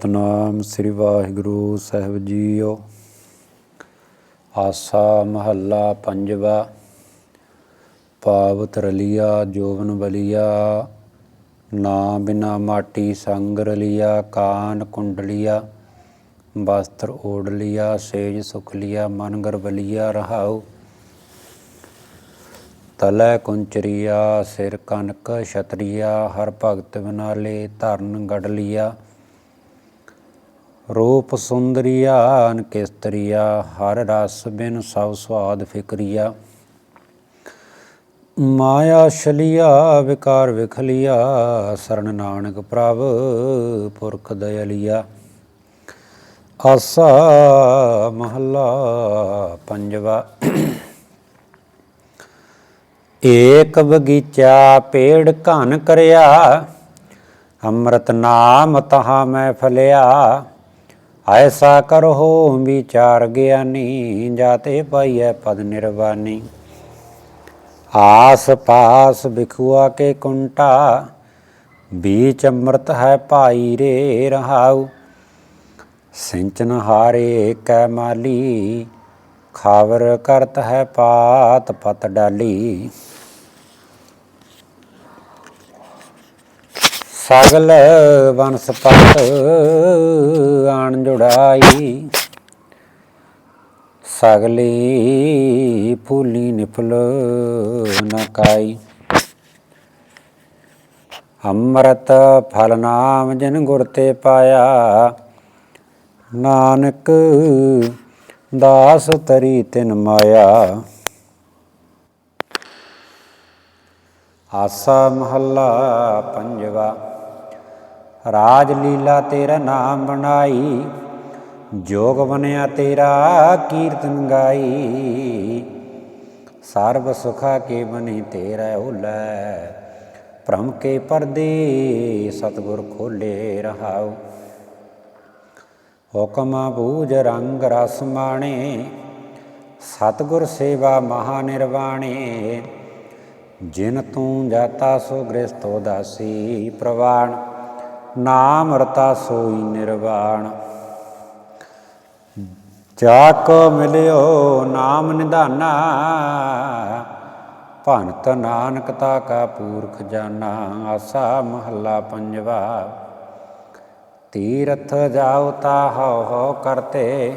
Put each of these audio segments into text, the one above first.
ਸਤਨਾਮ ਸ੍ਰੀ ਵਾਹਿਗੁਰੂ ਸਾਹਿਬ ਜੀਓ। ਆਸਾ ਮਹੱਲਾ ਪੰਜਵਾ, ਪਾਵਤ ਰਲੀਆ, ਜੋਵਨ ਬਲੀਆ, ਨਾ ਬਿਨਾ ਮਾਟੀ ਸੰਗ ਰਲੀਆ, ਕਾਨ ਕੁੰਡਲੀਆ, ਵਸਤਰ ਓੜ ਲਿਆ, ਸੇਜ ਸੁਖ ਲਿਆ ਮਨ ਗਰਬਲੀਆ ਰਹਾਉ। ਤਲੈ ਕੁੰਚਰੀਆ, ਸਿਰ ਕਨਕ ਛਤਰੀਆ, ਹਰ ਭਗਤ ਬਨਾਲੇ, ਧਰਨ ਗੜ ਲਿਆ। ਰੂਪ ਸੁੰਦਰੀਆ, ਅਨਕਿਸਤਰੀਆ, ਹਰ ਰਸ ਬਿਨ ਸਭ ਸਵਾਦ ਫਿਕਰੀਆ। ਮਾਇਆ ਛਲਿਆ, ਵਿਕਾਰ ਵਿਖਲਿਆ, ਸਰਨ ਨਾਨਕ ਪ੍ਰਭ, ਪੁਰਖ ਦਇਲਿਆ। ਆਸਾ ਮਹੱਲਾ ਪੰਜਵਾ। ਏਕ ਬਗੀਚਾ ਪੇੜ ਘਨ ਕਰਿਆ, ਅੰਮ੍ਰਿਤ ਨਾਮ ਤਹਾ ਮੈਂ ਫਲਿਆ। ਐਸਾ ਕਰੋ ਵਿਚਾਰ ਗਿਆਨੀ, ਜਾਤੇ ਪਾਈਐ ਪਦ ਨਿਰਵਾਨੀ। ਆਸ ਪਾਸ ਬਿਖੁਆ ਕੇ ਕੁੰਟਾ, ਬੀਚ ਅੰਮ੍ਰਿਤ ਹੈ ਭਾਈ ਰੇ ਰਹਾਉ। ਸਿੰਚਨ ਹਾਰੇ ਕੈ ਮਾਲੀ, ਖਾਵਰ ਕਰਤ ਹੈ ਪਾਤ ਪਤ ਡਾਲੀ। ਸਗਲ ਵਨਸਪਤ ਆਣ ਜੁੜਾਈ। ਸਗਲੀ ਫੂਲੀ ਨਿਫਲ ਨ ਅੰਮ੍ਰਿਤ ਫਲ ਨਾਮ ਜਿਨ ਗੁਰ ਤੇ ਪਾਇਆ, ਨਾਨਕ ਦਾਸ ਤਰੀ ਤਿਨ ਮਾਇਆ। ਆਸਾ ਮਹੱਲਾ ਪੰਜਵਾ। ਰਾਜ ਲੀਲਾ ਤੇਰਾ ਨਾਮ ਬਣਾਈ, ਜੋਗ ਬਨਿਆ ਤੇਰਾ ਕੀਰਤਨ ਗਾਈ। ਸਰਬ ਸੁਖਾ ਕੇ ਬਨੇ ਤੇਰਾ ਹੁਲੈ ਭ੍ਰਮ ਕੇ ਪਰਦੇ ਸਤਗੁਰ ਖੋਲੇ ਰਹਾਉ। ਹੁਕਮ ਬੂਝ ਰੰਗ ਰਸ ਮਾਣੇ, ਸਤਗੁਰ ਸੇਵਾ ਮਹਾ ਨਿਰਵਾਣੇ। ਜਿਨ ਤੂੰ ਜਾਤਾ ਸੋ ਗ੍ਰਸਤੋ ਦਾਸੀ ਪ੍ਰਵਾਣ। ਨਾਮ ਰਤਾ ਸੋਈ ਨਿਰਵਾਣ। ਜਾ ਕੋ ਮਿਲਿਓ ਨਾਮ ਨਿਧਾਨਾ, ਭੰਤ ਨਾਨਕ ਤਾ ਕਾ ਪੂਰਖ ਜਾਨਾ, ਆਸਾ ਮਹੱਲਾ ਪੰਜਵਾ। ਤੀਰਥ ਜਾਉ ਤਾ ਹਉ ਹਉ ਕਰਤੇ,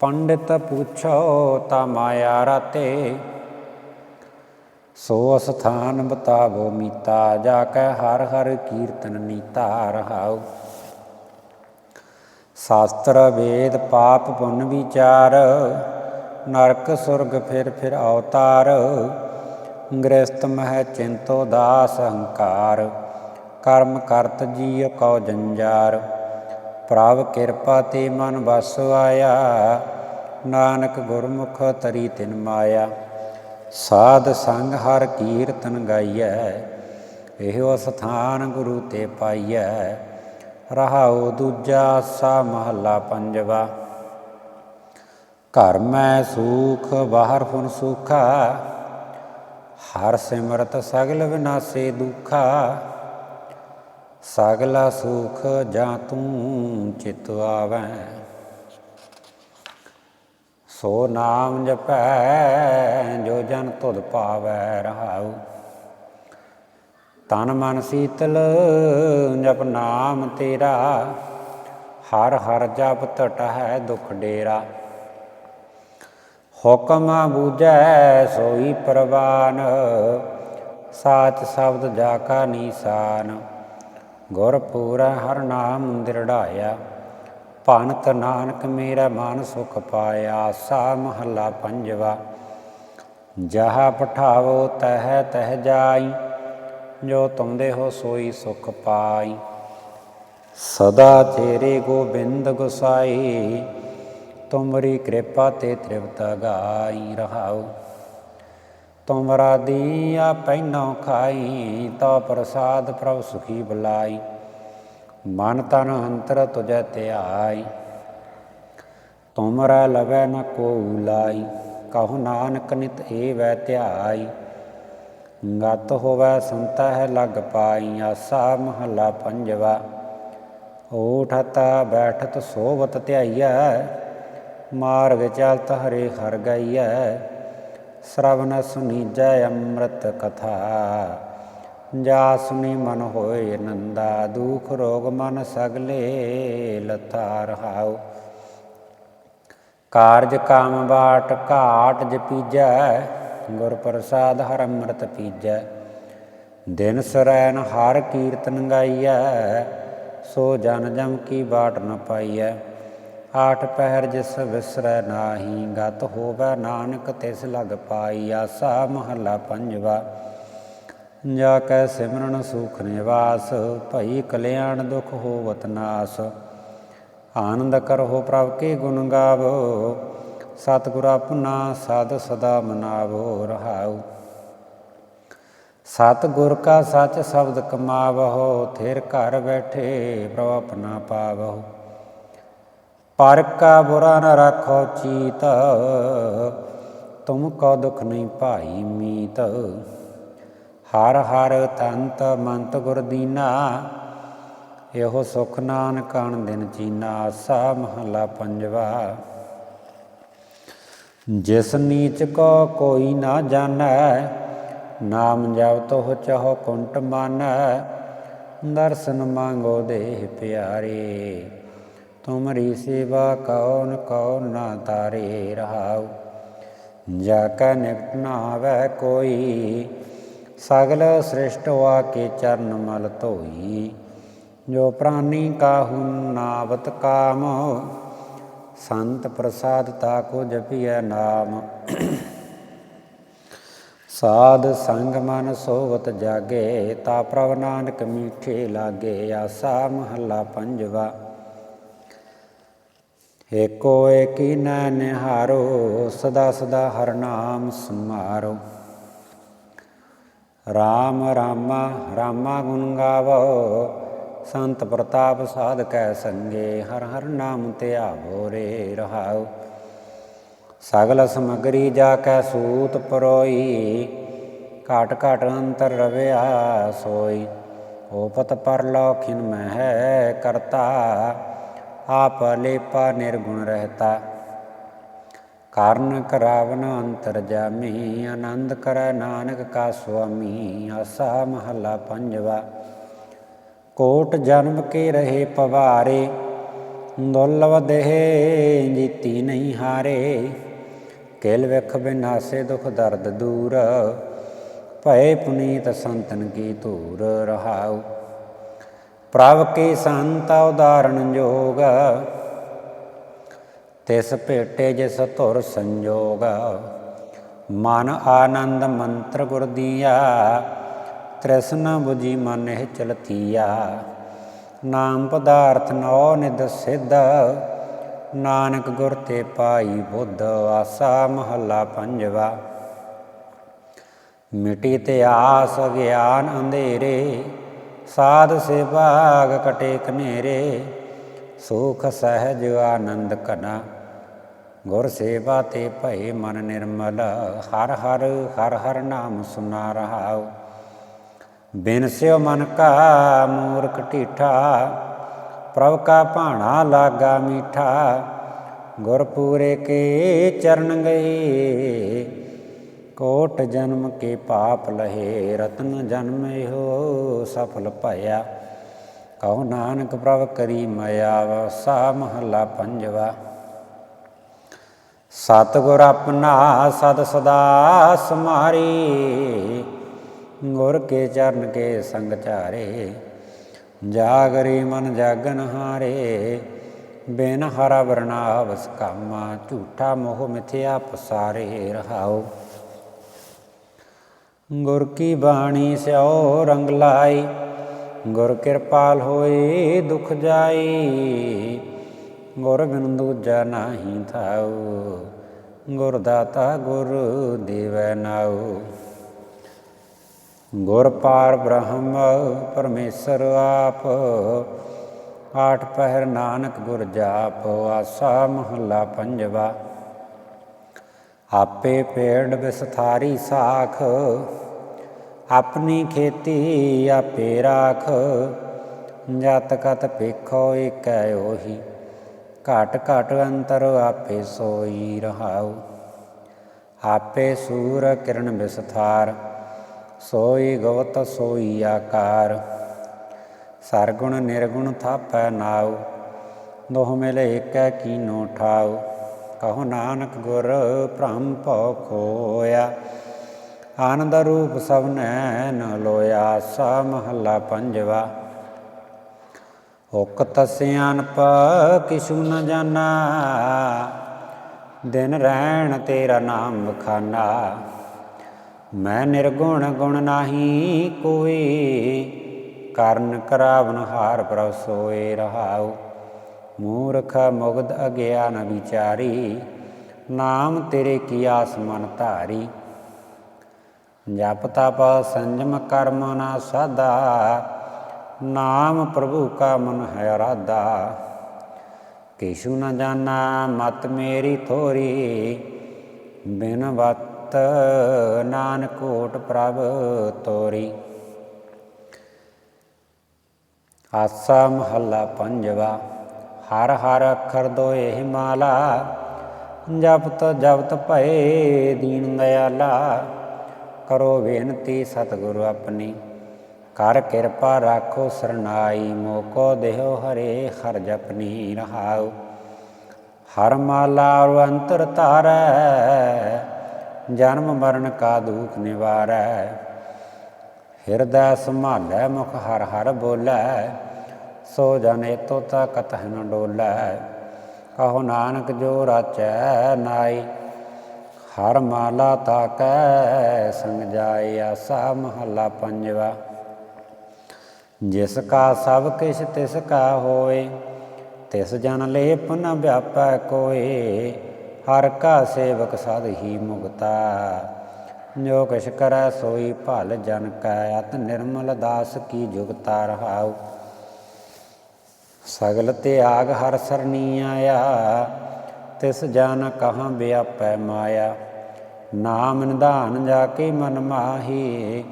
ਪੰਡਿਤ ਪੁੱਛੋ ਤਾ ਮਾਇਆ ਰਤੇ। ਸੋ ਅਸਥਾਨ ਬਤਾਵੋ ਮੀਤਾ, ਜਾ ਕੈ ਹਰ ਹਰ ਕੀਰਤਨ ਨੀਤਾ ਰਹਾਉ। ਸ਼ਾਸਤਰ ਵੇਦ ਪਾਪ ਪੁੰਨ ਵਿਚਾਰ, ਨਰਕ ਸੁਰਗ ਫਿਰ ਫਿਰ ਅਵਤਾਰ। ਗ੍ਰਸਤ ਮਹਿ ਚਿੰਤੋ ਦਾਸ ਹੰਕਾਰ, ਕਰਮ ਕਰਤ ਜੀ ਕਉ ਜੰਜਾਰ। ਪ੍ਰਭ ਕਿਰਪਾ ਤੇ ਮਨ ਵਸ ਆਇਆ, ਨਾਨਕ ਗੁਰਮੁਖ ਤਰੀ ਤਿਨ ਮਾਇਆ। ਸਾਧ ਸੰਗ ਹਰ ਕੀਰਤਨ ਗਾਈਐ, ਇਹੋ ਸਥਾਨ ਗੁਰੂ ਤੇ ਪਾਈਐ। ਰਹਾਉ ਦੂਜਾ ਸਾ ਮਹੱਲਾ ਪੰਜਵਾ। ਘਰ ਮੈਂ ਸੁਖ, ਬਾਹਰ ਫੁਨ ਸੁਖਾ। ਹਰ ਸਿਮਰਤ ਸਗਲ ਵਿਨਾਸੇ ਦੁਖਾ। ਸਗਲਾ ਸੁਖ ਜਾਂ ਤੂੰ ਚਿਤ ਆਵੈ। ਸੋ ਨਾਮ ਜਪੈ ਜੋ ਜਨ ਤੁਧ ਪਾਵੈ ਰਹਾਉ। ਤਨ ਮਨ ਸੀਤਲ ਜਪ ਨਾਮ ਤੇਰਾ, ਹਰ ਹਰ ਜਪ ਟਟ ਹੈ ਦੁਖ ਡੇਰਾ। ਹੁਕਮ ਬੂਝੈ ਸੋਈ ਪ੍ਰਵਾਨ, ਸਾਚ ਸ਼ਬਦ ਜਾ ਕਾ ਨੀਸਾਨ। ਗੁਰ ਪੂਰਾ ਹਰ ਨਾਮ ਦਿਰੜਾਇਆ। ਭਨਤ ਨਾਨਕ ਮੇਰਾ ਮਨ ਸੁਖ ਪਾਇਆ ਸਾ ਮਹੱਲਾ ਪੰਜਵਾ। ਜਹਾ ਪਠਾਵੋ ਤਹ ਤਹ ਜਾਈ, ਜੋ ਤੁਮਦੇ ਹੋ ਸੋਈ ਸੁਖ ਪਾਈ। ਸਦਾ ਤੇਰੇ ਗੋਬਿੰਦ ਗੁਸਾਈ, ਤੁਮਰੀ ਕਿਰਪਾ ਤੇ ਤ੍ਰਿਪਤਾ ਗਾਈ ਰਹਾਉ। ਤੁਮਰਾ ਦੀਆ ਪੈਨੋ ਖਾਈ ਤਾ ਪ੍ਰਸਾਦ ਪ੍ਰਭ ਸੁਖੀ ਬੁਲਾਈ। ਮਨ ਤਨ ਅੰਤਰ ਤੁਜੈ ਧਿਆਈ, ਤੁਮਰਾ ਲਵੈ ਨ ਕੋ ਲਾਈ, ਕਹੋ ਨਾਨਕ ਨਿਤ ਏ ਵੈ ਧਿਆਈ, ਗਤ ਹੋਵੈ ਸੰਤਾ ਹੈ ਲਗ ਪਾਈ, ਆਸਾ ਮਹਲਾ ਪੰਜਵਾ ਊਠਤ ਬੈਠਤ ਸੋਵਤ ਧਿਆਈਐ, ਮਾਰਗ ਚਲਤ ਹਰੇ ਹਰ ਗਈਐ, ਸ਼ਰਵਨ ਸੁਨੀਜੈ ਅੰਮ੍ਰਿਤ ਕਥਾ। ਜਾ ਸੁਨੀ ਮਨ ਹੋਏ ਨੰਦਾ, ਦੁਖ ਰੋਗ ਮਨ ਸਗਲੇ ਲਤਾ ਰਹਾਉ ਕਾਰਜ ਕਾਮ ਬਾਟ ਘਾਟ ਜਪੀਜੈ ਗੁਰ ਪ੍ਰਸਾਦ ਹਰ ਅੰਮ੍ਰਿਤ ਪੀਜੈ। ਦਿਨ ਸਰੈਨ ਹਰ ਕੀਰਤਨ ਗਾਈਐ, ਸੋ ਜਨ ਜਮ ਕੀ ਬਾਟ ਨ ਪਾਈਐ। ਆਠ ਪਹਿਰ ਜਿਸ ਵਿਸਰੈ ਨਾਹੀ, ਗਤ ਹੋਵੈ ਨਾਨਕ ਤਿਸ ਲਗ ਪਾਈ, ਆਸਾ ਮਹੱਲਾ ਪੰਜਵਾ। ਜਾ ਕੈ ਸਿਮਰਨ ਸੁਖ ਨਿਵਾਸ, ਭਈ ਕਲਿਆਣ ਦੁਖ ਹੋਵਤ ਨਾਸ। ਆਨੰਦ ਕਰਹੁ ਪ੍ਰਭ ਕੇ ਗੁਣ ਗਾਵੋ, ਸਤਿਗੁਰ ਆਪਣਾ ਸਦ ਸਦਾ ਮਨਾਵੋ ਰਹਾਉ। ਸਤਿਗੁਰ ਕਾ ਸੱਚ ਸ਼ਬਦ ਕਮਾਵਹੁ, ਥਿਰ ਘਰ ਬੈਠੇ ਪ੍ਰਭ ਆਪਣਾ ਪਾਵਹੁ। ਪਰ ਕਾ ਬੁਰਾ ਨ ਰੱਖੋ ਚੀਤ, ਤੁਮ ਕੋ ਦੁਖ ਨਹੀਂ ਭਾਈ ਮੀਤ। ਹਰ ਹਰ ਤੰਤ ਮੰਤ ਗੁਰ ਦੀਨਾ, ਇਹੋ ਸੁਖ ਨਾਨਕਾਨ ਦਿਨ ਚੀਨਾ ਆਸਾ ਮਹਲਾ ਪੰਜਵਾ। ਜਿਸ ਨੀਚ ਕੋ ਕੋਈ ਨਾ ਜਾਣੈ, ਨਾਮ ਜਪ ਤੋ ਚਹੁ ਕੁੰਟ ਮਾਨੈ, ਦਰਸ਼ਨ ਮੰਗੋ ਦੇਹ ਪਿਆਰੇ। ਤੁਮਰੀ ਸੇਵਾ ਕੌਣ ਕੌਣ ਨਾ ਤਾਰੇ ਰਹਾਉ। ਜਾ ਕੈ ਨਿਕਟ ਨਾ ਆਵੈ ਕੋਈ ਸਗਲ ਸ੍ਰਿਸ਼ਟ ਵਾ ਕੇ ਚਰਨ ਮਲ ਧੋਈ। ਜੋ ਪ੍ਰਾਨੀ ਕਾਹੂ ਨਾਵਤ ਕਾਮ, ਸੰਤ ਪ੍ਰਸਾਦ ਤਾ ਕੋ ਜਪੀਐ ਨਾਮ। ਸਾਧ ਸੰਗ ਮਨ ਸੋਵਤ ਜਾਗੇ, ਤਾ ਪ੍ਰਭ ਨਾਨਕ ਮੀਠੇ ਲਾਗੇ, ਆਸਾ ਮਹੱਲਾ ਪੰਜਵਾ। ਏਕੋ ਏਕੀ ਨੈ ਨਿਹਾਰੋ, ਸਦਾ ਸਦਾ ਹਰ ਨਾਮ ਸਮਾਰੋ। ਰਾਮ ਰਾਮਾ ਰਾਮਾ ਗੁਣ ਗਾਵੋ। ਸੰਤ ਪ੍ਰਤਾਪ ਸਾਧ ਕੈ ਸੰਗੇ, ਹਰ ਹਰ ਨਾਮ ਧਿਆਵੋ ਰੇ ਰਹਾਉ। ਸਗਲ ਸਮਗਰੀ ਜਾ ਕੈ ਸੂਤ ਪਰੋਈ, ਘਾਟ ਘਾਟ ਅੰਤਰ ਰਵਿਆ ਸੋਈ। ਓਪਤ ਪਰ ਲੌਖਿਨ ਮਹਿ ਕਰਤਾ, ਆਪ ਲੇਪਾ ਨਿਰਗੁਣ ਰਹਤਾ। ਕਾਰਨ ਕਰਾਵਨ ਅੰਤਰ ਜਾਮੀ, ਆਨੰਦ ਕਰੈ ਨਾਨਕ ਕਾ ਸੁਆਮੀ, ਆਸਾ ਮਹੱਲਾ ਪੰਜਵਾ। ਕੋਟ ਜਨਮ ਕੇ ਰਹੇ ਪਵਾਰੇ ਦੁਰਲਭ ਦੇਹ ਜੀਤੀ ਨਹੀਂ ਹਾਰੇ। ਕੇਲ ਵਿਖ ਬਿਨਾਸੇ ਦੁਖ ਦਰਦ ਦੂਰ, ਭਏ ਪੁਨੀਤ ਸੰਤਨ ਕੀ ਧੂਰ ਰਹਾਉ। ਪ੍ਰਭ ਕੇ ਸੰਤ ਉਦਾਹਰਣ ਜੋਗ ਤਿਸ ਭੇਟੇ ਜਿਸ ਧੁਰ ਸੰਜੋਗ। ਮਨ ਆਨੰਦ ਮੰਤਰ ਗੁਰ ਦੀਆ, ਤ੍ਰਿਸ਼ਨ 부ਜੀ ਮਨ ਇਹ ਚਲਤੀਆ। ਨਾਮ ਪਦਾਰਥ ਨੋ ਨਿਦ ਸਿੱਧ, ਨਾਨਕ ਗੁਰ ਤੇ ਪਾਈ ਬੁੱਧ ਆਸਾ ਮਹੱਲਾ ਪੰਜਵਾ। ਮਿਟੀ ਤੇ ਆਸ ਗਿਆਨ ਅੰਧੇਰੇ, ਸਾਧ ਸੇ ਸੇਵਾਗ ਕਟੇ ਕਨੇਰੇ, ਸੁਖ ਸਹਿਜ ਆਨੰਦ ਕਨਾ ਗੁਰ ਸੇਵਾ ਤੇ ਭਏ ਮਨ ਨਿਰਮਲ, ਹਰ ਹਰ ਹਰ ਹਰ ਨਾਮ ਸੁਨਾ ਰਹਾਉ ਬਿਨ ਸਿਓ ਮਨ ਕਾ ਮੂਰਖ ਢੀਠਾ, ਪ੍ਰਭ ਕਾ ਭਾਣਾ ਲਾਗਾ ਮੀਠਾ। ਗੁਰ ਪੂਰੇ ਕੇ ਚਰਨ ਗਏ, ਕੋਟ ਜਨਮ ਕੇ ਪਾਪ ਲਹੇ, ਰਤਨ ਜਨਮ ਇਹੋ ਸਫਲ ਭਇਆ। ਕਹੋ ਨਾਨਕ ਪ੍ਰਭ ਕਰੀ ਮਇਆ ਵਸਾ ਮਹੱਲਾ ਪੰਜਵਾ। ਸਤਿਗੁਰ ਆਪਣਾ ਸਦ ਸਦਾ ਸਮਾਰੀ ਗੁਰ ਕੇ ਚਰਨ ਕੇ ਸੰਗ ਚਾਰੇ ਜਾਗਰੀ ਮਨ ਜਾਗਨ ਹਾਰੇ, ਬਿਨ ਹਰਾ ਵਰਨਾ ਵਸ ਕਾਮਾ, ਝੂਠਾ ਮੋਹ ਮਿਥਿਆ ਪਸਾਰੇ ਰਹਾਓ ਗੁਰ ਕੀ ਬਾਣੀ ਸਿਓ ਰੰਗ ਲਾਈ, ਗੁਰ ਕਿਰਪਾਲ ਹੋਏ ਦੁਖ ਜਾਈ ਗੁਰ ਬਿਨ ਦੂਜਾ ਨਾਹੀ ਥਾਉ, ਗੁਰ ਦਾਤਾ ਗੁਰ ਦੇਵੈ ਨਾਉ। ਗੁਰ ਪਾਰ ਬ੍ਰਹਮ, ਪਰਮੇਸ਼ਰ ਆਪ, ਆਠ ਪਹਿਰ ਨਾਨਕ ਗੁਰ ਜਾਪ, ਆਸਾ ਮਹੱਲਾ ਪੰਜਵਾ। ਆਪੇ ਪੇੜ ਵਿਸਥਾਰੀ ਸਾਖ, ਆਪਣੀ ਖੇਤੀ ਆਪੇ ਰਾਖ, ਜਤ ਕਤ ਪੇਖੋ ਏਕੈ ਉਹੀ ਘਟ ਘਟ ਅੰਤਰ ਆਪੇ ਸੋਈ ਰਹਾਉ। ਆਪੇ ਸੂਰ ਕਿਰਨ ਵਿਸਥਾਰ, ਸੋਈ ਗਵਤ ਸੋਈ ਆਕਾਰ। ਸਰਗੁਣ ਨਿਰਗੁਣ ਥਾਪੈ ਨਾਉ, ਦੋਹ ਮਿਲੇ ਏਕੈ ਕੀਨੋ ਠਾਉ। ਕਹੋ ਨਾਨਕ ਗੁਰ ਭ੍ਰਮ ਭਉ ਖੋਇਆ, ਆਨੰਦ ਰੂਪ ਸਭਨੈ ਨ ਲੋਇਆ। ਸਾ ਮਹੱਲਾ ਪੰਜਵਾ ਹੁਕ ਤਸਿਆਨਪ ਪ ਕਿਛੂ ਨ ਜਾਣਾ ਦਿਨ ਰਹਿਣ ਤੇਰਾ ਨਾਮ ਖਾਨਾ ਮੈਂ ਨਿਰਗੁਣ ਗੁਣ ਨਾਹੀ ਕੋਈ ਕਰਨ ਕਰਾਵਨ ਹਾਰ ਪ੍ਰਭ ਸੋਏ ਰਹਾਉ। ਮੂਰਖ ਮੁਗਧ ਅਗਿਆਨ ਵਿਚਾਰੀ, ਨਾਮ ਤੇਰੇ ਕੀ ਆਸ ਮਨ ਧਾਰੀ। ਜਪ ਤਪ ਸੰਜਮ ਕਰਮ ਨਾ ਸਾਦਾ ਨਾਮ ਪ੍ਰਭੂ ਕਾ ਮਨ ਹੈ ਰਾਦਾ ਕਿਛੂ ਨ ਜਾਣਾ, ਮਤ ਮੇਰੀ ਥੋਰੀ, ਬਿਨ ਵਤ ਨਾਨਕੋਟ ਪ੍ਰਭ ਤੋਰੀ। ਆਸਾ ਮਹੱਲਾ ਪੰਜਵਾ, ਹਰ ਹਰ ਅੱਖਰ ਦੋਏ ਹਿਮਾਲਾ ਜਪਤ ਜਪਤ ਭਏ ਦੀਨ ਦਇਆਲਾ, ਕਰੋ ਬੇਨਤੀ ਸਤਿਗੁਰੂ ਆਪਣੀ। ਕਰ ਕਿਰਪਾ ਰਾਖੋ ਸਰਨਾਈ, ਮੋਕੋ ਦੇਹੋ ਹਰੇ ਹਰ ਜਪਨੀ ਰਹਾਉ ਹਰ ਮਾਲਾ ਔਰ ਅੰਤਰ ਧਾਰੈ, ਜਨਮ ਮਰਨ ਕਾ ਦੁਖ ਨਿਵਾਰੈ। ਹਿਰਦੈ ਸੰਭਾਲੈ, ਮੁਖ ਹਰ ਹਰ ਬੋਲੈ, ਸੋ ਜਨੇ ਤੋ ਤਾ ਕਤਹਿ ਨ ਡੋਲੈ। ਕਹੋ ਨਾਨਕ ਜੋ ਰਾਚੈ ਨਾਈ, ਹਰ ਮਾਲਾ ਤਾਕੈ, ਸੰਗ ਜਾਏ ਆਸਾ ਮਹੱਲਾ ਪੰਜਵਾ। ਜਿਸ ਕਾ ਸਭ ਕਿਛ ਤਿਸ ਕਾ ਹੋਏ, ਤਿਸ ਜਨ ਲੇਪ ਨ ਵਿਆਪੈ ਕੋਏ, ਹਰ ਕਾ ਸੇਵਕ ਸਦ ਹੀ ਮੁਕਤਾ। ਜੋ ਕਿਛ ਕਰੈ ਸੋਈ ਭਲ ਜਨ ਕੈ, ਅਤ ਨਿਰਮਲ ਦਾਸ ਕੀ ਜੁਗਤਾ ਰਹਾਉ। ਸਗਲ ਤਿਆਗ ਹਰ ਸਰਨੀ ਆਇਆ, ਤਿਸ ਜਨ ਕਹਾਂ ਵਿਆਪੈ ਮਾਇਆ। ਨਾਮ ਨਿਧਾਨ ਜਾ ਕੇ ਮਨ ਮਾਹੀ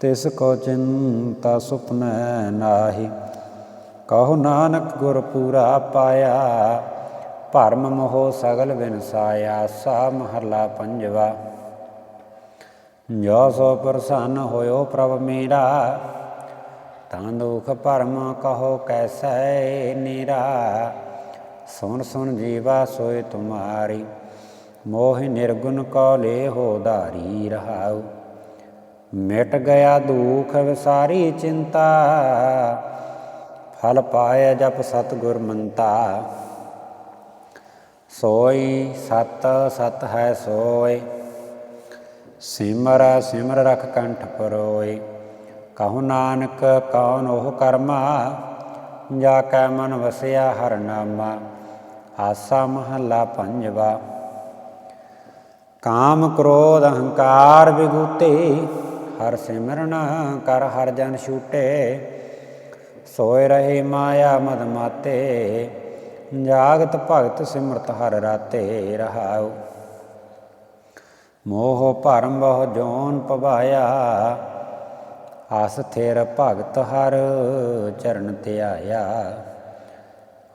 ਤਿਸ ਕੋ ਚਿੰਤਾ ਸੁਪਨੈ ਨਾਹੀ, ਕਹੋ ਨਾਨਕ ਗੁਰ ਪੂਰਾ ਪਾਇਆ, ਭਰਮ ਮੋਹ ਸਗਲ ਵਿਨਸਾਇਆ ਸਾ ਮਹਲਾ ਪੰਜਵਾ। ਜੋ ਸੋ ਪ੍ਰਸੰਨ ਹੋਇਓ ਪ੍ਰਭ ਮੇਰਾ, ਤਾਂ ਦੁਖ ਭਰਮ ਕਹੋ ਕੈਸੈ ਨੀਰਾ। ਸੁਣ ਸੁਣ ਜੀਵਾ ਸੋਏ ਤੁਮਾਰੀ, ਮੋਹ ਨਿਰਗੁਣ ਕੋ ਲੇ ਹੋ ਧਾਰੀ ਰਹਾਉ। ਮਿਟ ਗਿਆ ਦੁਖ ਵਿਸਾਰੀ ਚਿੰਤਾ, ਫਲ ਪਾਏ ਜਪ ਸਤਗੁਰ ਮੰਤਾ। ਸੋਈ ਸਤ ਸਤ ਹੈ ਸੋਏ, ਸਿਮਰ ਸਿਮਰ ਰਖ ਕੰਠ ਪਰੋਏ। ਕਹੋ ਨਾਨਕ, ਕੌਣ ਉਹ ਕਰਮਾ, ਜਾ ਕੈ ਮਨ ਵਸਿਆ ਹਰ ਨਾਮਾ, ਆਸਾ ਮਹੱਲਾ ਪੰਜਵਾ। ਕਾਮ ਕ੍ਰੋਧ ਅਹੰਕਾਰ ਵਿਗੂਤੇ ਹਰ ਸਿਮਰਨ ਕਰ ਹਰ ਜਨ ਛੂਟੇ, ਸੋਏ ਰਹੇ ਮਾਇਆ ਮਦ ਮਾਤੇ, ਜਾਗਤ ਭਗਤ ਸਿਮਰਤ ਹਰ ਰਾਤੇ ਰਹਾਉ। ਮੋਹ ਭਰਮ ਬਹੁ ਜੋਨ ਪਵਾਇਆ, ਆਸ ਥੇਰ ਭਗਤ ਹਰ ਚਰਨ ਤੇ ਧਿਆਇਆ।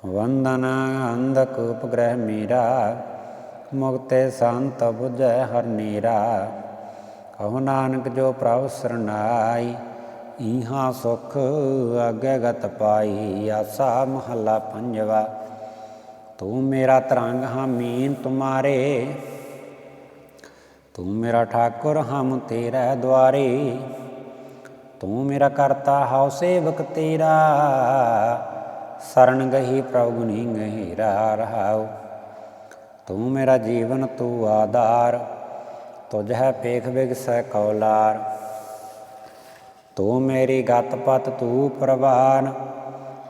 ਵੰਦਨ ਅੰਧਕ ਉਪਗ੍ਰਹਿ ਮੀਰਾ, ਮੁਕਤੇ ਸੰਤ 부ਜੈ ਹਰ ਨੀਰਾ। ਕਹੋ ਨਾਨਕ ਜੋ ਪ੍ਰਭ ਸਰਨਾਈ ਈਹਾ ਸੁਖ ਆਗੇ ਗਤ ਪਾਈ, ਆਸਾ ਮਹੱਲਾ ਪੰਜਵਾ। ਤੂੰ ਮੇਰਾ ਤਰੰਗ ਹਾਂ ਮੀਨ ਤੁਮਾਰੇ, ਤੂੰ ਮੇਰਾ ਠਾਕੁਰ ਹਮ ਤੇਰੇ ਦੁਆਰੇ, ਤੂੰ ਮੇਰਾ ਕਰਤਾ ਹਉ ਸੇਵਕ ਤੇਰਾ ਸਰਣ ਗਹੀ ਪ੍ਰਭੂ ਗੁਣੀ ਗਹਿਰਾ ਰਹਾਉ। ਤੂੰ ਮੇਰਾ ਜੀਵਨ ਤੂੰ ਆਧਾਰ ਤੁਝ ਹੈ ਪੇਖ ਬਿਗਸੈ ਕੌਲਾਰ। ਤੂੰ ਮੇਰੀ ਗਤ ਪਤ ਤੂੰ ਪ੍ਰਵਾਨ,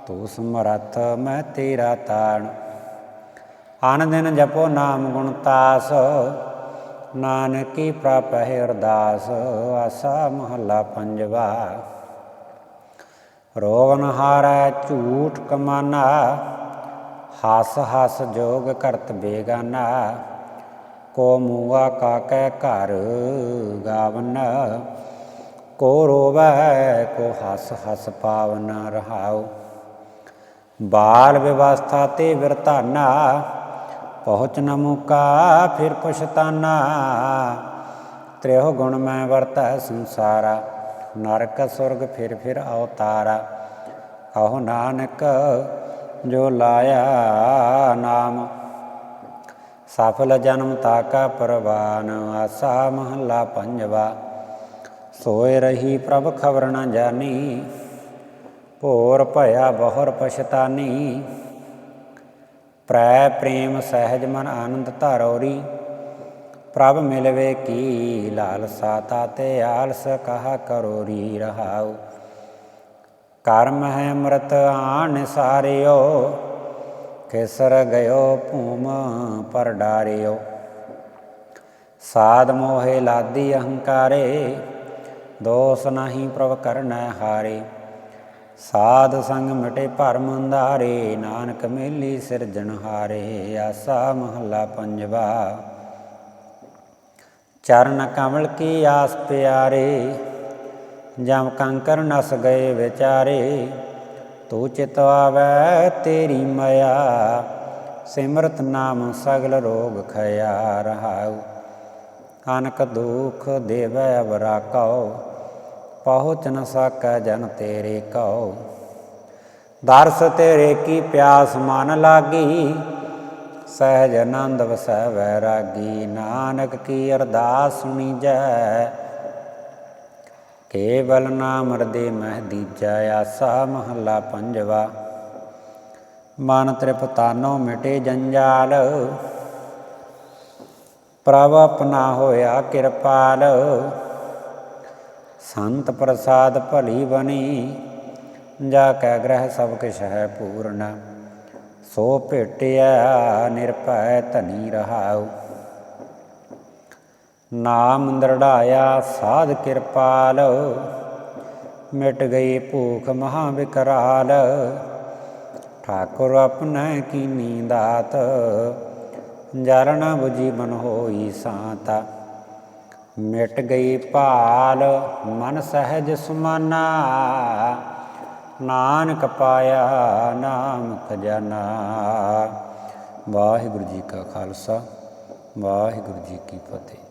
ਤੂੰ ਸਮਰਥ ਮੈਂ ਤੇਰਾ ਤਾਣ। ਆਨ ਦਿਨ ਜਪੋ ਨਾਮ ਗੁਣ ਤਾਸ, ਨਾਨਕੀ ਪ੍ਰਭ ਹੈ ਅਰਦਾਸ, ਆਸਾ ਮਹੱਲਾ ਪੰਜਵਾ। ਰੋਵਨ ਹਾਰੈ ਝੂਠ ਕਮਾਨਾ, ਹਸ ਹਸ ਜੋਗ ਕਰਤ ਬੇਗਾਨਾ। ਕੋ ਮੂਆ ਕਾ ਕੈ ਘਰ ਗਾਵਨ, ਕੋ ਰੋਵੈ ਕੋ ਹਸ ਹਸ ਪਾਵਨ ਰਹਾਉ। ਬਾਲ ਵਿਵਸਥਾ ਤੇ ਵਿਰਤਾਨਾ ਪਹੁੰਚ ਨ ਮੁਕਾ ਫਿਰ ਪਛਤਾਨਾ। ਤ੍ਰਿਹੁ ਗੁਣ ਮੈਂ ਵਰਤੈ ਸੰਸਾਰਾ, ਨਰਕ ਸੁਰਗ ਫਿਰ ਫਿਰ ਅਵਤਾਰਾ। ਕਹੋ ਨਾਨਕ ਜੋ ਲਾਇਆ ਨਾਮ ਸਫਲ ਜਨਮ ਤਾਕਾ ਪਰਵਾਨ, ਆਸਾ ਮਹੱਲਾ ਪੰਜਵਾ। ਸੋਏ ਰਹੀ ਪ੍ਰਭ ਖਬਰ ਨ ਜਾਣੀ ਭੋਰ ਭਇਆ ਬਹੁਰ ਪਛਤਾਨੀ। ਪ੍ਰੈ ਪ੍ਰੇਮ ਸਹਿਜ ਮਨ ਆਨੰਦ ਧਾਰੋਰੀ ਪ੍ਰਭ ਮਿਲਵੇ ਕੀ ਲਾਲਸਾ ਤਾਤੇ ਆਲਸ ਕਹਾ ਕਰੋਰੀ ਰਹਾਉ। ਕਰਮ ਹੈ ਅੰਮ੍ਰਿਤ ਆਣ ਸਾਰਿਓ ਕਿਸਰ ਗਇਓ ਭੂਮ ਪਰ ਡਾਰਿਓ। ਸਾਧ ਮੋਹਿ ਲਾਦੀ ਅਹੰਕਾਰੇ, ਦੋਸ ਨਾਹੀ ਪ੍ਰਭ ਕਰਨੈ ਹਾਰੇ। ਸਾਧ ਸੰਗ ਮਿਟੇ ਭਰਮ ਅੰਧਾਰੇ, ਨਾਨਕ ਮੇਲੀ ਸਿਰਜਣਹਾਰੇ ਆਸਾ ਮਹੱਲਾ ਪੰਜਵਾ, ਚਰਨ ਕਮਲ ਕੀ ਆਸ ਪਿਆਰੇ, ਜਮ ਕੰਕਰ ਨਸ ਗਏ ਵਿਚਾਰੇ। ਤੂੰ ਚਿਤ ਆਵੈ ਤੇਰੀ ਮਇਆ, ਸਿਮਰਤ ਨਾਮ ਸਗਲ ਰੋਗ ਖਿਆ ਰਹਾਉ। ਅਨਕ ਦੁਖ ਦੇਵੈ ਅਵਰਾ ਕਉ, ਪਹੁੰਚ ਨ ਸਕੈ ਜਨ ਤੇਰੇ ਕਉ। ਦਰਸ ਤੇਰੇ ਕੀ ਪਿਆਸ ਮਨ ਲਾਗੀ, ਸਹਿਜ ਆਨੰਦ ਵਸੈ ਵੈਰਾਗੀ। ਨਾਨਕ ਕੀ ਅਰਦਾਸ ਸੁਣੀ ਜੈ ਕੇਵਲ ਨਾਮ ਹਿਰਦੇ ਮਹਿ ਦੀਜੈ, ਆਸਾ ਮਹੱਲਾ ਪੰਜਵਾ। ਮਨ ਤ੍ਰਿਪਤਾਨੋ ਮਿਟੇ ਜੰਜਾਲ, ਪ੍ਰਭ ਆਪਣਾ ਹੋਇਆ ਕਿਰਪਾਲ। ਸੰਤ ਪ੍ਰਸਾਦ ਭਲੀ ਬਣੀ, ਜਾ ਕੈ ਗ੍ਰਹਿ ਸਭ ਕਿਛ ਹੈ ਪੂਰਨ। ਸੋ ਭੇਟਿਆ ਨਿਰਭੈ ਧਨੀ ਰਹਾਉ। ਨਾਮ ਦਰੜਾਇਆ ਸਾਧ ਕਿਰਪਾਲ। ਮਿਟ ਗਈ ਭੂਖ ਮਹਾ ਵਿਕਰਾਲ ਠਾਕੁਰ ਆਪਣੈ ਕੀ ਨੀਂਦਾਤ। ਜਰਨ 부ਜੀ ਮਨ ਹੋਈ ਸਾਤਾ। ਮਿਟ ਗਈ ਭਾਲ, ਮਨ ਸਹਿਜ ਸੁਮਾਨਾ। ਨਾਨਕ ਪਾਇਆ ਨਾਮ ਖਜ਼ਾਨਾ। ਵਾਹਿਗੁਰੂ ਜੀ ਕਾ ਖਾਲਸਾ, ਵਾਹਿਗੁਰੂ ਜੀ ਕੀ ਫਤਿਹ।